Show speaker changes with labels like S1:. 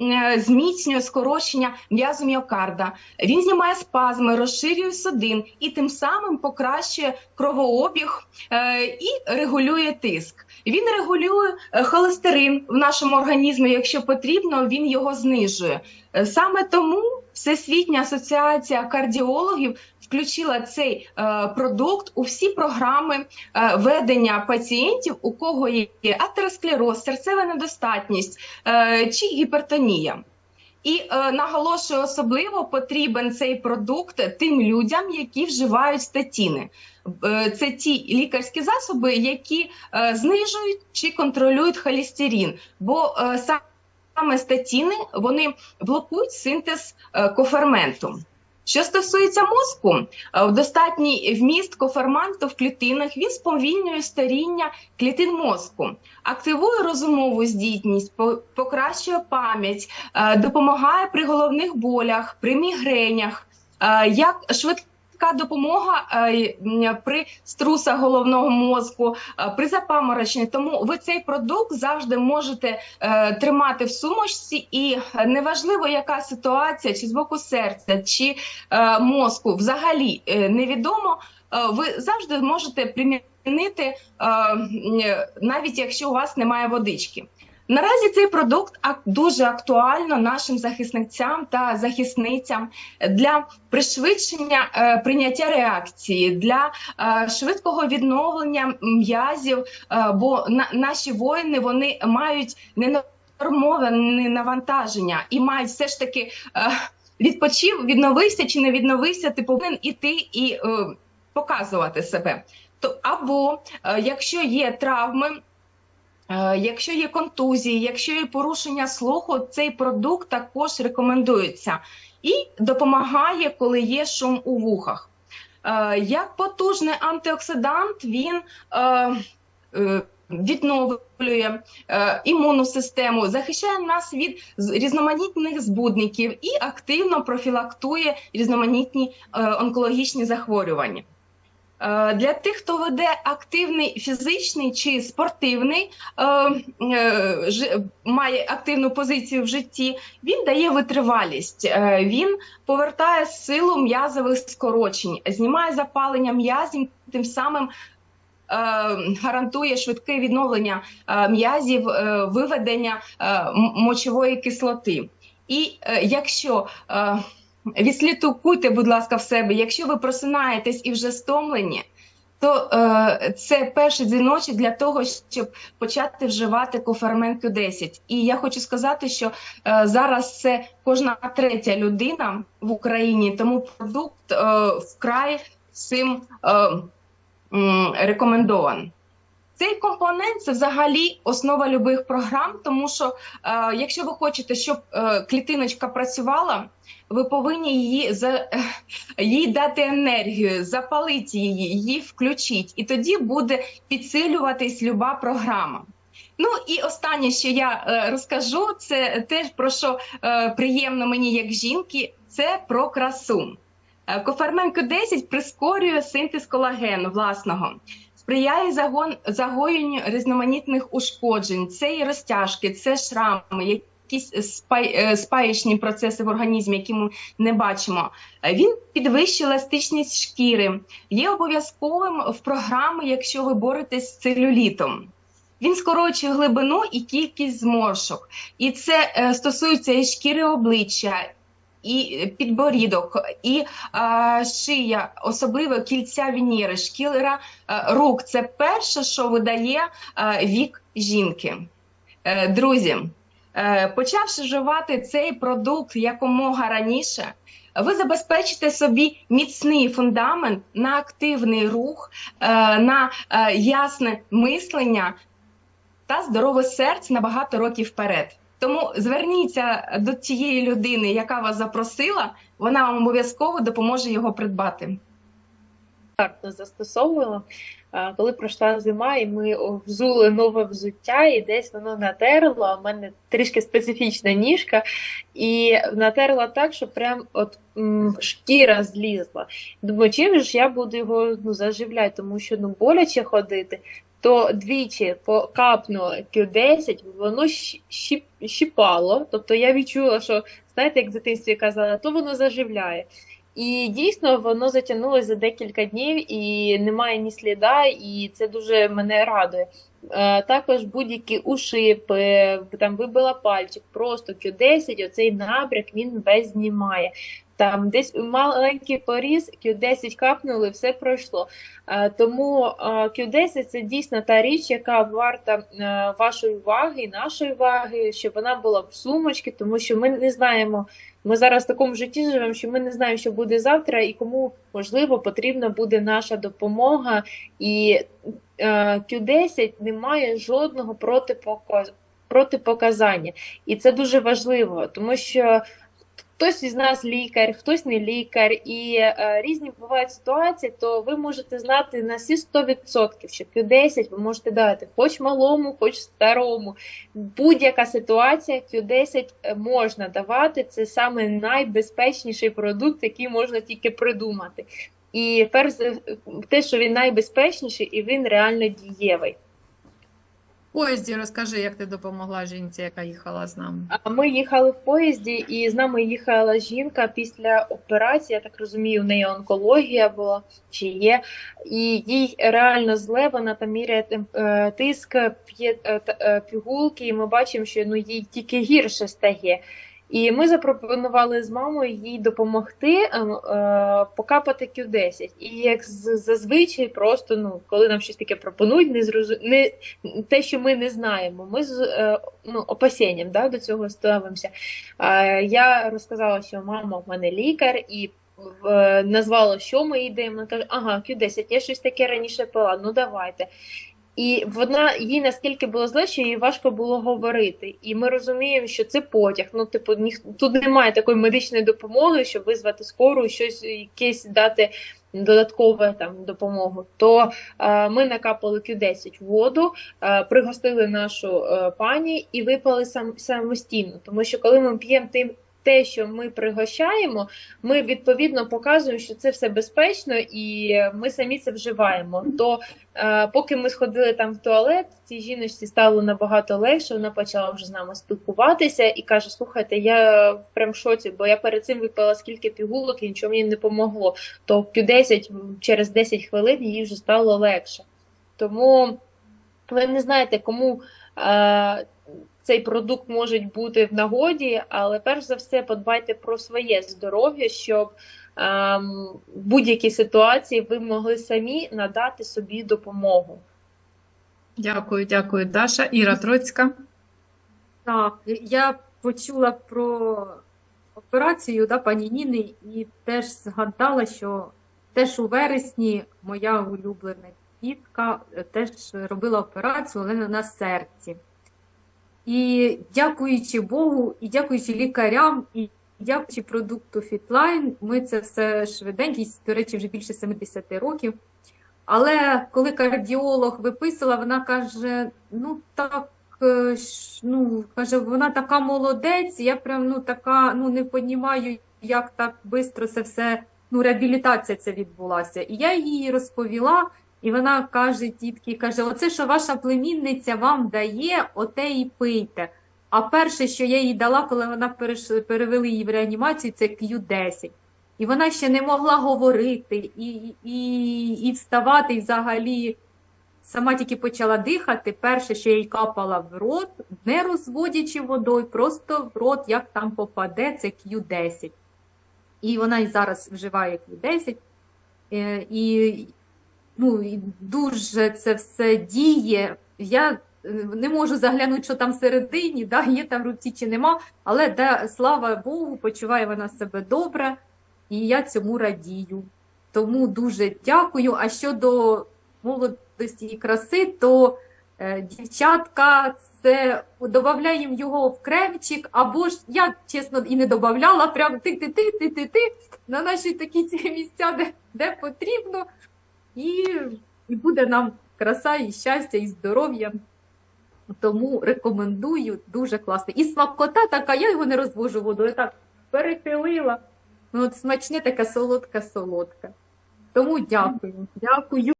S1: е, зміцнює скорочення м'язу міокарда. Він знімає спазми, розширює судин і тим самим покращує кровообіг е, і регулює тиск. Він регулює е, холестерин в нашому організмі. Якщо потрібно, він його знижує. Е, Саме тому Всесвітня асоціація кардіологів включила цей е, продукт у всі програми е, ведення пацієнтів, у кого є атеросклероз, серцева недостатність чи гіпертонія. І е, наголошую, особливо потрібен цей продукт тим людям, які вживають статіни. Це ті лікарські засоби, які е, знижують чи контролюють холестерин. Бо е, саме статіни вони блокують синтез е, коферменту. Що стосується мозку, е, достатній вміст коферменту в клітинах він сповільнює старіння клітин мозку, активує розумову здібність, по- покращує пам'ять, е, допомагає при головних болях, при мігренях, як швидка допомога е, при струсах головного мозку, е, при запамороченні. Тому ви цей продукт завжди можете е, тримати в сумочці, і неважливо, яка ситуація, чи з боку серця, чи мозку, взагалі невідомо. Ви завжди можете примінити, навіть якщо у вас немає водички. Наразі цей продукт дуже актуально нашим захисницям та захисницям для пришвидшення е, прийняття реакції, для е, швидкого відновлення м'язів. е, бо на, наші воїни вони мають ненормоване навантаження і мають все ж таки відпочив, відновився чи не відновився, ти повинен іти і показувати себе. То або якщо є травми. Е, Якщо є контузії, якщо є порушення слуху, цей продукт також рекомендується і допомагає, коли є шум у вухах. Е, Як потужний антиоксидант, він е, відновлює імунну систему, захищає нас від різноманітних збудників і активно профілактує різноманітні онкологічні захворювання. Е, Для тих, хто веде активний фізичний чи спортивний, е, е, має активну позицію в житті, він дає витривалість, він повертає силу м'язових скорочень, знімає запалення м'язів, тим самим гарантує швидке відновлення м'язів, виведення мочової кислоти. І якщо відслідкуйте, будь ласка, в себе, якщо ви просинаєтесь і вже стомлені, то е, це перший дзвіночок для того, щоб почати вживати кофермен Q10. І я хочу сказати, що е, зараз це кожна третя людина в Україні, тому продукт е, вкрай цим е, рекомендований. Цей компонент це взагалі основа любих програм, тому що е, якщо ви хочете, щоб е, клітиночка працювала, ви повинні її за е, їй дати енергію, запалити її, її включити, і тоді буде підсилюватись люба програма. Ну і останнє, що я е, розкажу, це те, про що е, приємно мені як жінки, це про красу. Е, Кофермен Q10 прискорює синтез колагену власного, сприяє загон, загоєнню різноманітних ушкоджень, це і розтяжки, це шрами, якісь спай, е, спаєчні процеси в організмі, які ми не бачимо. Він підвищує еластичність шкіри, є обов'язковим в програмі, якщо ви боретесь з целюлітом. Він скорочує глибину і кількість зморшок. І це е, стосується і шкіри обличчя, і підборідок, і е, шия, особливо кільця Венери, шкіра е, рук. Це перше, що видає е, вік жінки. Е, друзі, е, почавши вживати цей продукт якомога раніше, ви забезпечите собі міцний фундамент на активний рух, е, на е, ясне мислення та здорове серце на багато років вперед. Тому зверніться до тієї людини, яка вас запросила, вона вам обов'язково допоможе його придбати.
S2: Гарно застосовувала. Коли пройшла зима, і ми взули нове взуття, і десь воно натерло. в мене трішки специфічна ніжка, і натерла так, що прям от м, шкіра злізла. Думаю, чим ж я буду його ну, заживляти, тому що ну боляче ходити. То двічі покапнула Q10, воно щіпало. Тобто я відчула, що знаєте, як в дитинстві казала, то воно заживляє. І дійсно воно затягнулося за декілька днів і немає ні сліда, і це дуже мене радує. Е, Також будь-які ушипи, там вибила пальчик, просто Q10, оцей набряк він весь знімає. Там десь маленький поріз, Q10 капнули, все пройшло. Е, Тому е, Q10 це дійсно та річ, яка варта е, вашої уваги нашої уваги, щоб вона була в сумочці, тому що ми не знаємо. Ми зараз в такому житті живемо, що ми не знаємо, що буде завтра, і кому можливо потрібна буде наша допомога. І е, Q10 не має жодного протипока- протипоказання. І це дуже важливо, тому що хтось із нас лікар, хтось не лікар, і е, різні бувають ситуації, то ви можете знати на всі 100%, що Q10 ви можете дати хоч малому, хоч старому. Будь-яка ситуація Q10 можна давати. Це саме найбезпечніший продукт, який можна тільки придумати. І перш те, що він найбезпечніший, і він реально дієвий.
S3: Поїзді розкажи, як ти допомогла жінці, яка їхала з нами.
S2: Ми їхали в поїзді, і з нами їхала жінка після операції. Я так розумію, в неї онкологія була чи є, і їй реально зле. Вона там міряє е, тиск, п'є е, е, пігулки, і ми бачимо, що ну їй тільки гірше стає. І ми запропонували з мамою їй допомогти е, е, покапати Q10. І як зазвичай, просто ну коли нам щось таке пропонують, не зрозу... не те, що ми не знаємо. Ми з е, ну, опасінням да, до цього ставимося. Е, Я розказала, що мама в мене лікар, і е, назвала, що ми йдемо. Вона каже, ага, Q10, я щось таке раніше пила, ну давайте. І вона їй наскільки було зле, що їй важко було говорити. І ми розуміємо, що це потяг. Ну, типу, ніх... тут немає такої медичної допомоги, щоб визвати скору щось якесь дати додаткове там допомогу. То е, ми накапали Q10 воду, е, пригостили нашу е, пані і випали сам самостійно. Тому що коли ми п'ємо тим. Те, що ми пригощаємо, ми відповідно показуємо, що це все безпечно, і ми самі це вживаємо. То е, поки ми сходили там в туалет, цій жіночці стало набагато легше. Вона почала вже з нами спілкуватися і каже: слухайте, я прям в шоці, бо я перед цим випила скільки пігулок і нічого мені не помогло. То Q10 через 10 хвилин їй вже стало легше. Тому ви не знаєте, кому е, цей продукт може бути в нагоді, але перш за все подбайте про своє здоров'я, щоб ем, в будь-якій ситуації ви могли самі надати собі допомогу.
S3: Дякую, дякую, Даша. Іра Троцька.
S4: Так, я почула про операцію да, пані Ніни і теж згадала, що теж у вересні моя улюблена тітка е, теж робила операцію, але на серці. І дякуючи Богу, і дякуючи лікарям, і дякуючи продукту Фітлайн, ми це все швиденько, їй, до речі, вже більше 70 років. Але коли кардіолог виписала, вона каже: ну так е, ну, каже, вона така молодець, я прям ну така, ну не понімаю, як так швидко це все, ну, реабілітація це відбулася. І я їй розповіла, і вона каже, тітки, каже, оце, що ваша племінниця вам дає, оте і пийте. А перше, що я їй дала, коли вона перевели її в реанімацію, це Q10. І вона ще не могла говорити і, і, і вставати, і взагалі сама тільки почала дихати. Перше, що їй капала в рот, не розводячи водою, просто в рот, як там попаде, це Q10. І вона і зараз вживає Q10. Е, І, ну, і дуже це все діє. Я е, не можу заглянути, що там всередині, да, є там руці чи нема, але да, слава Богу, почуває вона себе добре, і я цьому радію. Тому дуже дякую. А щодо молодості і краси, то е, дівчатка, це додаємо його в кремчик, або ж я чесно і не додавала, прям ти-ти-ти-ти-ти-ти на наші такі ці місця, де, де потрібно, і, і буде нам краса, і щастя, і здоров'я. Тому рекомендую, дуже класно. І смакота така, я його не розвожу водою, так перехилила. Ну, от смачне таке солодке-солодке. Тому дякую. Дякую.